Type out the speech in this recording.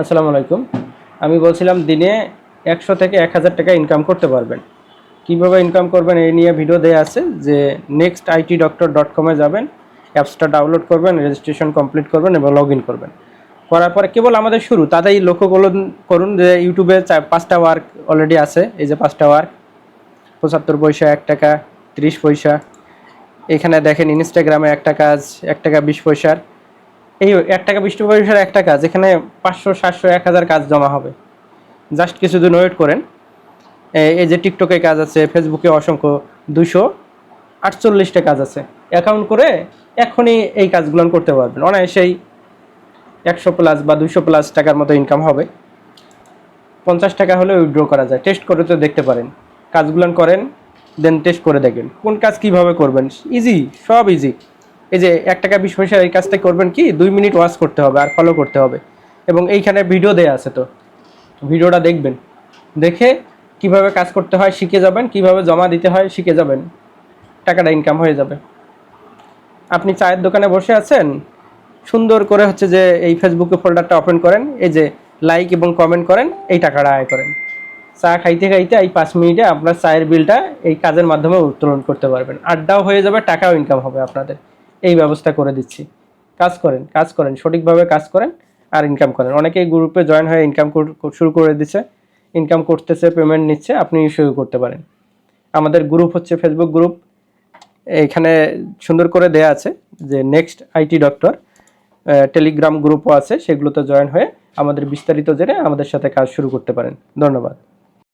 আসসালামু আলাইকুম। আমি বলছিলাম দিনে একশো থেকে এক হাজার টাকা ইনকাম করতে পারবেন। কীভাবে ইনকাম করবেন এই নিয়ে ভিডিও দেওয়া আছে যে নেক্সট আইটি ডক্টর ডট কমে যাবেন, অ্যাপসটা ডাউনলোড করবেন রেজিস্ট্রেশন কমপ্লিট করবেন এবং লগ ইন করবেন। করার পরে কেবল আমাদের শুরু, তাতেই লক্ষ্য করুন করুন যে ইউটিউবে পাঁচটা ওয়ার্ক অলরেডি আছে, এই যে পাঁচটা ওয়ার্ক পঁচাত্তর পয়সা এক টাকা, তিরিশ পয়সা। এখানে দেখেন ইনস্টাগ্রামে একটা কাজ এক টাকা বিশ পয়সার। এই এক টাকা বিশ পয়সার একটা কাজ এখানে পাঁচশো, সাতশো, এক হাজার কাজ জমা হবে। জাস্ট কিছুদিন ওয়েট করেন। এই যে টিকটকে কাজ আছে, ফেসবুকে অসংখ্য দুশো আটচল্লিশটা কাজ আছে। অ্যাকাউন্ট করে এখনই এই কাজগুলো করতে পারবেন। অনায়াসেই একশো প্লাস বা দুশো প্লাস টাকার মতো ইনকাম হবে। পঞ্চাশ টাকা হলে উইথড্র করা যায়। টেস্ট করে তো দেখতে পারেন। কাজগুলো করেন দেন টেস্ট করে দেখেন। কোন কাজ কীভাবে করবেন? ইজি সব ইজি এই যে এক টাকা বিশ পয়সা এই কাজটা করবেন কি? দুই মিনিট ওয়াচ করতে হবে আর ফলো করতে হবে। এবং এইখানে ভিডিও দেয়া আছে তো। ভিডিওটা দেখবেন। দেখে কীভাবে কাজ করতে হয় শিখে যাবেন, কীভাবে জমা দিতে হয় শিখে যাবেন। টাকাটা ইনকাম হয়ে যাবে। আপনি চায়ের দোকানে বসে আছেন, সুন্দর করে হচ্ছে যে এই ফেসবুকে ফোল্ডারটা ওপেন করেন, এই যে লাইক এবং কমেন্ট করেন, এই টাকাটা আয় করেন। চা খাইতে খাইতে এই পাঁচ মিনিটে আপনার চায়ের বিলটা এই কাজের মাধ্যমে উত্তোলন করতে পারবেন। আড্ডাও হয়ে যাবে, টাকাও ইনকাম হবে আপনাদের। এই ব্যবস্থা করে দিচ্ছি। কাজ করেন কাজ করেন, সঠিকভাবে কাজ করেন আর ইনকাম করেন। অনেকেই গ্রুপে জয়েন হয়ে ইনকাম শুরু করে দিচ্ছে। ইনকাম করতেছে পেমেন্ট নিচ্ছে, আপনি শুরু করতে পারেন। আমাদের গ্রুপ হচ্ছে ফেসবুক গ্রুপ এখানে সুন্দর করে দেয়া আছে যে নেক্সট আইটি ডক্টর টেলিগ্রাম গ্রুপও আছে, সেগুলোতে জয়েন হয়ে আমাদের বিস্তারিত জেনে আমাদের সাথে কাজ শুরু করতে পারেন। ধন্যবাদ।